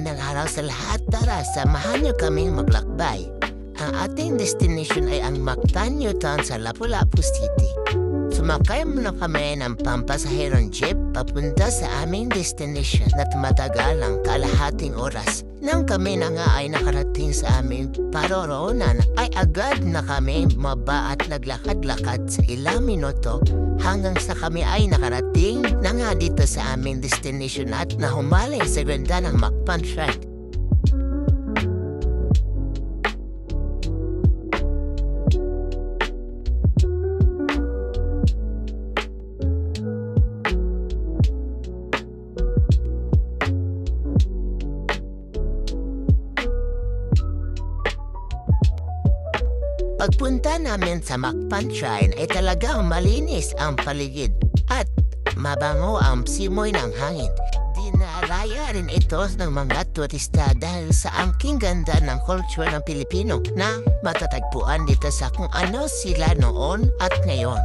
araw sa lahat, tara, samahan niyo kaming maglakbay. Ang ating destination ay ang Mactanyo Town sa Lapu-Lapu City. Sumakay muna kami ng pampasaherong jeep papunta sa aming destination na tumatagal ng kalahating oras. Nang kami na nga ay nakarating sa aming paroroonan, ay agad na kami maba at naglakad-lakad sa ilang minuto hanggang sa kami ay nakarating na nga dito sa aming destination at nahumaling sa ganda ng Macpan Shrine. Pagpunta namin sa Macpan Shrine ay talagang malinis ang paligid at mabango ang simoy ng hangin. Dinaraya rin ito ng mga turista dahil sa angking ganda ng culture ng Pilipino na matatagpuan dito sa kung ano sila noon at ngayon.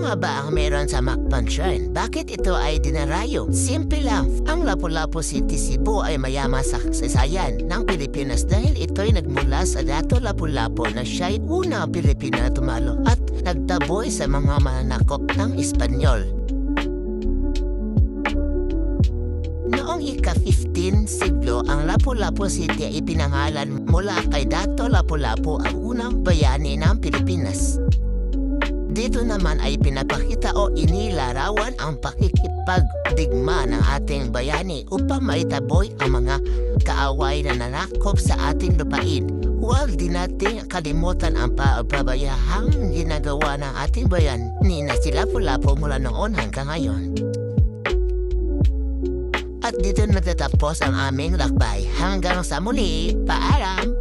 Ano nga ba ang meron sa Macpan Shrine? Bakit ito ay dinarayo? Simple lang, ang Lapu-Lapu City, Cebu ay mayama sa kasasayan ng Pilipinas dahil ito'y nagmula sa Dato Lapu-Lapu na siya'y una Pilipina na tumalo at nagtaboy sa mga mananakop ng Espanyol. Noong ika-15 siglo, ang Lapu-Lapu City ay pinangalan mula kay Dato Lapu-Lapu ang unang bayani ng Pilipinas. Dito naman ay pinapakita o inilarawan ang pakikipagdigma ng ating bayani upang maitaboy ang mga kaaway na nanakop sa ating lupain. Huwag din natin kalimutan ang pabayahang ginagawa ng ating bayan ni na mula noon hanggang ngayon. At dito natatapos ang aming lakbay. Hanggang sa muli, paalam!